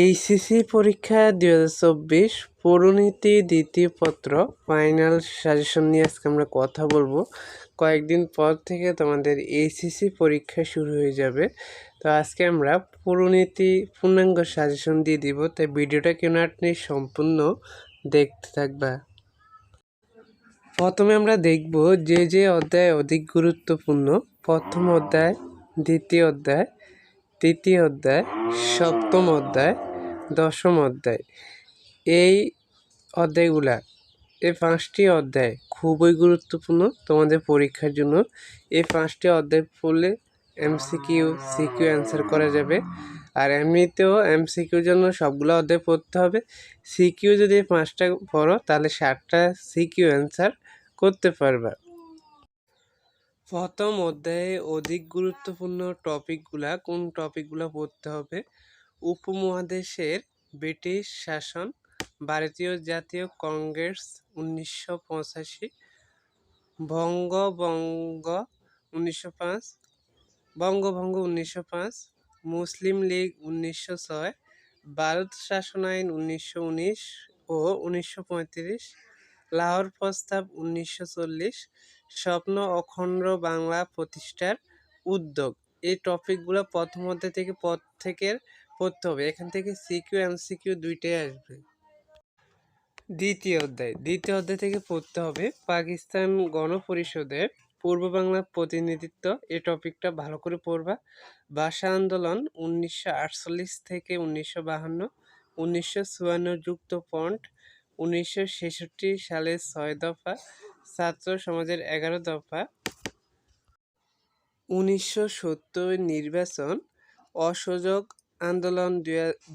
HSC পরীক্ষা দুই হাজার চব্বিশ, পরিণতি দ্বিতীয় পত্র ফাইনাল সাজেশন নিয়ে আজকে আমরা কথা বলব। কয়েকদিন পর থেকে তোমাদের এইচএসসি পরীক্ষা শুরু হয়ে যাবে। তো আজকে আমরা পরিণতি পূর্ণাঙ্গ সাজেশন দিয়ে দিব, তাই ভিডিওটা কেন আপনি সম্পূর্ণ দেখতে থাকবা। প্রথমে আমরা দেখব যে যে অধ্যায় অধিক গুরুত্বপূর্ণ। প্রথম অধ্যায়, দ্বিতীয় অধ্যায় তৃতীয় অধ্যায়, সপ্তম অধ্যায়, দশম অধ্যায়। এই অধ্যায়গুলা, এই পাঁচটি অধ্যায় খুবই গুরুত্বপূর্ণ তোমাদের পরীক্ষার জন্য। এই পাঁচটি অধ্যায় পড়লে এমসিকিউ, সিকিউ অ্যান্সার করা যাবে। আর এমনিতেও এমসিকিউর জন্য সবগুলো অধ্যায় পড়তে হবে। সিকিউ যদি পাঁচটা পড়ো, তাহলে ষাটটা সিকিউ অ্যান্সার করতে পারবা। প্রথম অধ্যায়ে অধিক গুরুত্বপূর্ণ টপিকগুলা, কোন টপিকগুলো পড়তে হবে? উপমহাদেশের ব্রিটিশ শাসন, ভারতীয় জাতীয় কংগ্রেস উনিশশো পঁচাশি বঙ্গবঙ্গ উনিশশো পাঁচ, বঙ্গভঙ্গ উনিশশো পাঁচ, মুসলিম লীগ উনিশশো ছয়, ভারত শাসন আইন উনিশশো উনিশ ও উনিশশো পঁয়ত্রিশ, লাহোর প্রস্তাব উনিশশো চল্লিশ স্বপ্ন অখণ্ড বাংলা প্রতিষ্ঠার উদ্যোগ। এই টপিকগুলো প্রথম অধ্যায় থেকে পথ থেকে পড়তে হবে। এখান থেকে সিকিউ এমসিকিউ দুইটাই আসবে। দ্বিতীয় অধ্যায়। দ্বিতীয় অধ্যায় থেকে পড়তে হবে পাকিস্তান গণপরিষদের পূর্ব বাংলার প্রতিনিধিত্ব। এই টপিকটা ভালো করে পড়বা। ভাষা আন্দোলন উনিশশো আটচল্লিশ থেকে উনিশশো বাহান্ন, উনিশশো চুয়ান্ন যুক্ত পন্ট উনিশশো সালের ছয় দফা ছাত্র সমাজের এগারো দফা। উনিশশো সত্তর নির্বাচন অসহযোগ আন্দোলন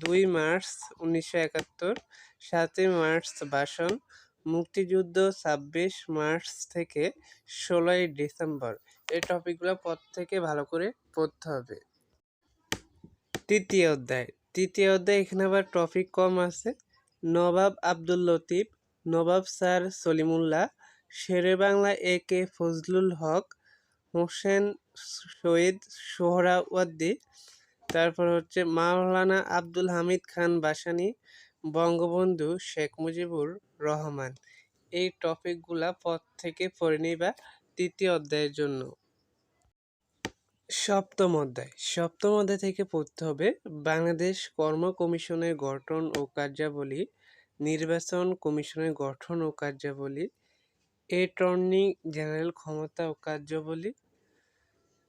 দুই মার্চ উনিশশো একাত্তর, সাতই মার্চ ভাষণ, মুক্তিযুদ্ধ ছাব্বিশ মার্চ থেকে ষোলোই ডিসেম্বর। এই টপিকগুলো পর থেকে ভালো করে পড়তে হবে। তৃতীয় অধ্যায়। তৃতীয় অধ্যায় এখানে আবার টপিক কম আছে। Nawab Abdul Latif, Nawab sir Salimullah Sher-e Bangla A K Fazlul Huq, Hossain Shaheed Suhrawardy, তারপর হচ্ছে মাওলানা আব্দুল হামিদ খান বাসানি, বঙ্গবন্ধু শেখ মুজিবুর রহমান। এই টপিকগুলা পথ থেকে পড়ে নিবা তৃতীয় অধ্যায়ের জন্য। সপ্তম অধ্যায়। সপ্তম অধ্যায় থেকে পড়তে হবে, বাংলাদেশ কর্ম কমিশনের গঠন ও কার্যাবলী, নির্বাচন কমিশনের গঠন ও কার্যাবলী অ্যাটর্নি জেনারেল ক্ষমতা ও কার্যাবলী,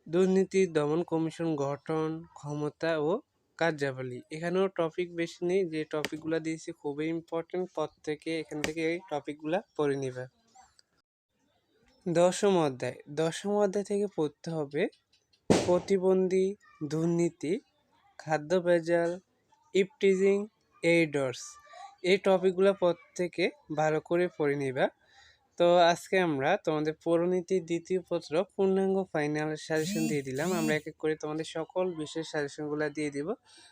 দুর্নীতি দমন কমিশন গঠন, ক্ষমতা ও কার্যাবলী। এখানেও টপিক বেশি নেই, যে টপিকগুলো দিয়েছি খুবই ইম্পর্টেন্ট পর থেকে এখান থেকে এই টপিকগুলো পড়ে নিবে। দশম অধ্যায়। দশম অধ্যায় থেকে পড়তে হবে প্রতিবন্ধী, দুর্নীতি, খাদ্য ভেজাল ইপটিজিং এইডর্স এই টপিকগুলো থেকে ভালো করে পড়ে নিবা। তো আজকে আমরা তোমাদের পৌরনীতির দ্বিতীয় পত্র, পূর্ণাঙ্গ ফাইনাল সাজেশন দিয়ে দিলাম। আমরা এক এক করে তোমাদের সকল বিশেষ সাজেশনগুলো দিয়ে দিব।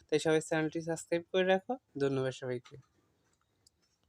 তাই সবাই চ্যানেলটি সাবস্ক্রাইব করে রাখো। ধন্যবাদ সবাইকে।